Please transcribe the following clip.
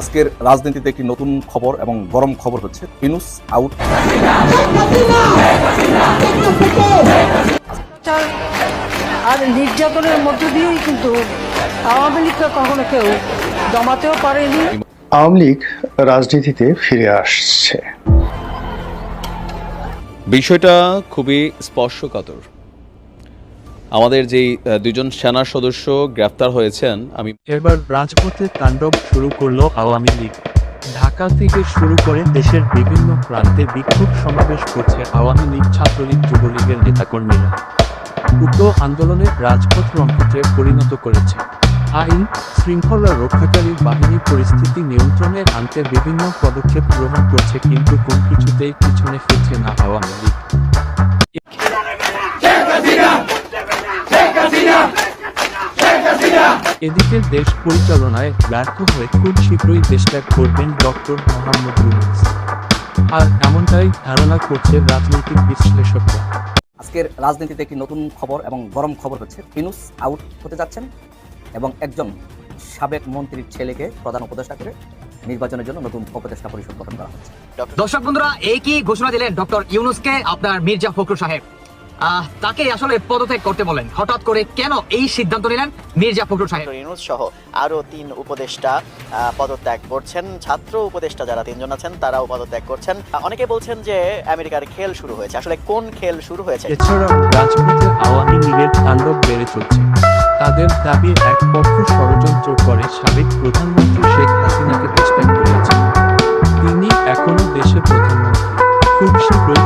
আজকের রাজনীতিতে একটি নতুন খবর এবং গরম খবর হচ্ছে ইনুস আউট। আর নির্যাতনের মধ্য দিয়েই কিন্তু আওয়ামী লীগকে কখনো কেউ দমাতেও পারেনি। আওয়ামী লীগ রাজনীতিতে ফিরে আসছে। বিষয়টা খুবই স্পর্শকাতর। আমাদের আহ, দুজন সেনা সদস্য গ্রেফতার হয়েছেন আমি এবার রাজপথে তাণ্ডব শুরু করল আওয়ামী লীগ। ঢাকা থেকে শুরু করে দেশের বিভিন্ন প্রান্তে বিক্ষোভ সমাবেশ করছে আওয়ামী লীগ ছাত্রলীগ যুবলীগের নেতাকর্মীরা। উগ্র আন্দোলনে রাজপথ রণক্ষেত্রে পরিণত করেছে। আইন শৃঙ্খলা রক্ষাকারী বাহিনী পরিস্থিতি নিয়ন্ত্রণে আনতে বিভিন্ন পদক্ষেপ গ্রহণ করছে কিন্তু কোন কিছুতেই পিছনে ফিরছে না আওয়ামী লীগ। এদিকে দেশ পরিচালনায় ব্যর্থ হয়ে খুব শীঘ্রই দেশ ত্যাগ করবেন ডক্টর মোহাম্মদ ইউনুস। আর এমনটাই ধারণা করছে রাজনৈতিক বিশ্লেষকরা। আজকের রাজনীতিতে একটি নতুন খবর এবং গরম খবর হচ্ছে ইনুস আউট হতে যাচ্ছেন এবং একজন সাবেক মন্ত্রীর ছেলেকে প্রধান উপদেষ্টা করে নির্বাচনের জন্য নতুন উপদেষ্টা পরিষদ গঠন করা হচ্ছে। দর্শক বন্ধুরা এই কি ঘোষণা দিলেন ডক্টর ইউনুসকে? আপনার মির্জা ফখরুল সাহেব। তাকে আসলে পদত্যাগ করতে বলেন। হঠাৎ করে কেন এই সিদ্ধান্ত নিলেন? মির্জা ফখরুল সাহেব। সহ আরও তিন উপদেষ্টা পদত্যাগ করছেন। ছাত্র উপদেষ্টা যারা তিনজন আছেন তারাও পদত্যাগ করছেন। অনেকে বলছেন যে আমেরিকার খেল শুরু হয়েছে। আসলে কোন খেল শুরু হয়েছে? এছাড়াও রাজপথে আওয়ামী লীগের তাণ্ডব বেড়ে চলছে। তাদের দাবি এক পক্ষ ষড়যন্ত্র করে সাবেক প্রধানমন্ত্রী শেখ হাসিনাকে দেশত্যাগ করেছে তিনি এখনও দেশের প্রধানমন্ত্রী। খুব শীঘ্রই